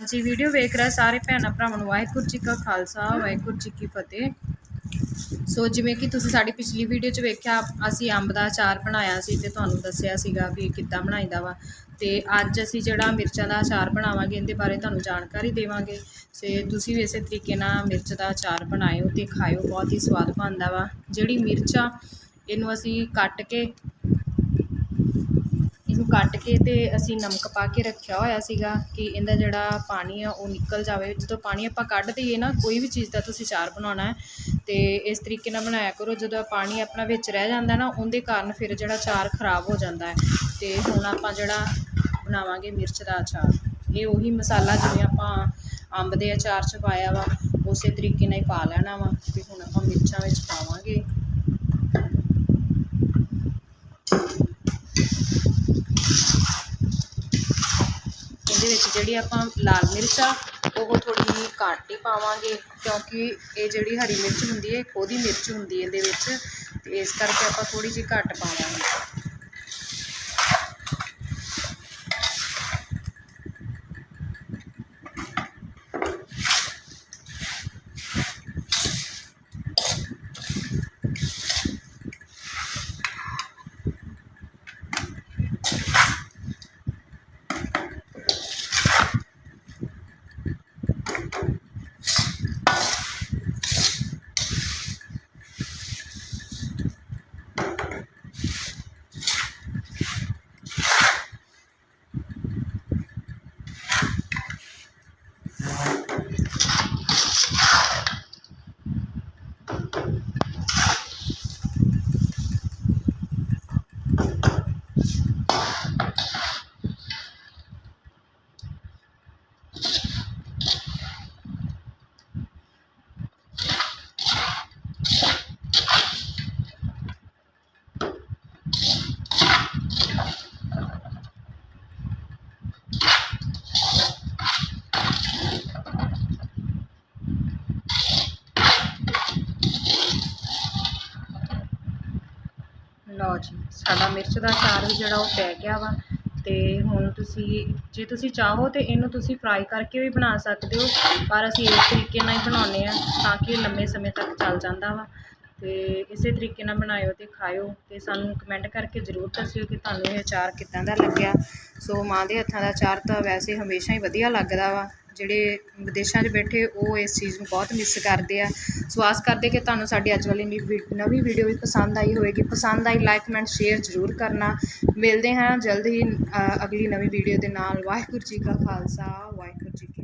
ਜੀ ਵੀਡੀਓ ਵੇਖ ਰਿਹਾ ਸਾਰੇ ਭੈਣਾਂ ਭਰਾਵਾਂ ਨੂੰ, ਵਾਹਿਗੁਰੂ ਜੀ ਕਾ ਖਾਲਸਾ, ਵਾਹਿਗੁਰੂ ਜੀ ਕੀ ਫਤਿਹ। ਸੋ ਜਿਵੇਂ ਕਿ ਤੁਸੀਂ ਸਾਡੀ ਪਿਛਲੀ ਵੀਡੀਓ 'ਚ ਵੇਖਿਆ, ਅਸੀਂ ਅੰਬ ਦਾ ਅਚਾਰ ਬਣਾਇਆ ਸੀ ਤੇ ਤੁਹਾਨੂੰ ਦੱਸਿਆ ਸੀਗਾ ਵੀ ਕਿੱਦਾਂ ਬਣਾਈਦਾ ਵਾ। ਤੇ ਅੱਜ ਅਸੀਂ ਜਿਹੜਾ ਮਿਰਚਾਂ ਦਾ ਅਚਾਰ ਬਣਾਵਾਂਗੇ, ਇਹਦੇ ਬਾਰੇ ਤੁਹਾਨੂੰ ਜਾਣਕਾਰੀ ਦੇਵਾਂਗੇ। ਤੇ ਤੁਸੀਂ ਵੀ ਇਸੇ ਤਰੀਕੇ ਨਾਲ ਮਿਰਚ ਦਾ ਅਚਾਰ ਬਣਾਇਓ ਤੇ ਖਾਇਓ, ਬਹੁਤ ਹੀ ਸਵਾਦ ਬਣਦਾ ਵਾ। ਜਿਹੜੀ ਮਿਰਚ ਆ ਇਹਨੂੰ ਅਸੀਂ ਕੱਟ ਕੇ ਇਹਨੂੰ ਕੱਟ ਕੇ ਤੇ ਅਸੀਂ ਨਮਕ ਪਾ ਕੇ ਰੱਖਿਆ ਹੋਇਆ ਸੀਗਾ ਕਿ ਇਹਦਾ ਜਿਹੜਾ ਪਾਣੀ ਆ ਉਹ ਨਿਕਲ ਜਾਵੇ। ਜਦੋਂ ਪਾਣੀ ਆਪਾਂ ਕੱਢ ਦਈਏ ਨਾ, ਕੋਈ ਵੀ ਚੀਜ਼ ਦਾ ਤੁਸੀਂ ਚਾਰ ਬਣਾਉਣਾ ਹੈ ਤੇ ਇਸ ਤਰੀਕੇ ਨਾਲ ਬਣਾਇਆ ਕਰੋ। ਜਦੋਂ ਪਾਣੀ ਆਪਣਾ ਵਿੱਚ ਰਹਿ ਜਾਂਦਾ ਨਾ, ਉਹਦੇ ਕਾਰਨ ਫਿਰ ਜਿਹੜਾ ਚਾਰ ਖਰਾਬ ਹੋ ਜਾਂਦਾ ਹੈ। ਤੇ ਹੁਣ ਆਪਾਂ ਜਿਹੜਾ ਬਣਾਵਾਂਗੇ ਮਿਰਚ ਦਾ ਅਚਾਰ। ਇਹ ਉਹੀ ਮਸਾਲਾ ਜਿਵੇਂ ਆਪਾਂ ਅੰਬ ਦੇ ਅਚਾਰ 'ਚ ਪਾਇਆ ਵਾ, ਉਸੇ ਤਰੀਕੇ ਨਾਲ ਹੀ ਪਾ ਲੈਣਾ ਵਾ ਤੇ ਹੁਣ ਆਪਾਂ ਮਿਰਚਾਂ ਵਿੱਚ ਪਾਵਾਂਗੇ। ਇਹਦੇ ਵਿੱਚ ਜਿਹੜੀ ਆਪਾਂ ਲਾਲ ਮਿਰਚ ਆ, ਉਹ ਥੋੜੀ ਜਿਹੀ ਘੱਟ ਹੀ ਪਾਵਾਂਗੇ, ਕਿਉਂਕਿ ਇਹ ਜਿਹੜੀ ਹਰੀ ਮਿਰਚ ਹੁੰਦੀ ਹੈ ਉਹਦੀ ਮਿਰਚ ਹੁੰਦੀ ਹੈ ਇਹਦੇ ਵਿੱਚ, ਤੇ ਇਸ ਕਰਕੇ ਆਪਾਂ ਥੋੜੀ ਜਿਹੀ ਘੱਟ ਪਾਵਾਂਗੇ। ਲਓ ਜੀ, ਸਾਡਾ ਮਿਰਚ ਦਾ ਚਾਰ ਵੀ ਜਿਹੜਾ ਉਹ ਪੈ ਗਿਆ ਵਾ। ਤੇ ਹੁਣ ਤੁਸੀਂ, ਜੇ ਤੁਸੀਂ ਚਾਹੋ ਤੇ ਇਹਨੂੰ ਤੁਸੀਂ ਫਰਾਈ ਕਰਕੇ ਵੀ ਬਣਾ ਸਕਦੇ ਹੋ, ਪਰ ਅਸੀਂ ਇਸ ਤਰੀਕੇ ਨਾਲ ਹੀ ਬਣਾਉਂਦੇ ਆ ਤਾਂ ਕਿ ਇਹ ਲੰਮੇ ਸਮੇਂ ਤੱਕ ਚੱਲ ਜਾਂਦਾ ਵਾ। ਤੇ ਇਸੇ ਤਰੀਕੇ ਨਾਲ ਬਣਾਇਓ ਤੇ ਖਾਇਓ ਤੇ ਸਾਨੂੰ ਕਮੈਂਟ ਕਰਕੇ ਜ਼ਰੂਰ ਦੱਸਿਓ ਕਿ ਤੁਹਾਨੂੰ ਇਹ ਅਚਾਰ ਕਿੱਦਾਂ ਦਾ ਲੱਗਿਆ। ਸੋ ਮਾਂ ਦੇ ਹੱਥਾਂ ਦਾ ਅਚਾਰ ਤਾਂ ਵੈਸੇ ਹਮੇਸ਼ਾ ਹੀ ਵਧੀਆ ਲੱਗਦਾ ਵਾ। ਜਿਹੜੇ ਵਿਦੇਸ਼ਾਂ 'ਚ ਬੈਠੇ ਉਹ ਇਸ ਚੀਜ਼ ਨੂੰ ਬਹੁਤ ਮਿਸ ਕਰਦੇ ਆ। ਸੋ ਆਸ ਕਰਦੇ ਕਿ ਤੁਹਾਨੂੰ ਸਾਡੀ ਅੱਜ ਵਾਲੀ ਨੀ- ਵੀ- ਨਵੀਂ ਵੀਡੀਓ ਵੀ ਪਸੰਦ ਆਈ ਹੋਵੇਗੀ। ਪਸੰਦ ਆਈ ਲਾਈਕ ਕਮੈਂਟ ਸ਼ੇਅਰ ਜ਼ਰੂਰ ਕਰਨਾ। ਮਿਲਦੇ ਹਾਂ ਜਲਦ ਹੀ ਅਗਲੀ ਨਵੀਂ ਵੀਡੀਓ ਦੇ ਨਾਲ। ਵਾਹਿਗੁਰੂ ਜੀ ਕਾ ਖਾਲਸਾ, ਵਾਹਿਗੁਰੂ ਜੀ ਕੀ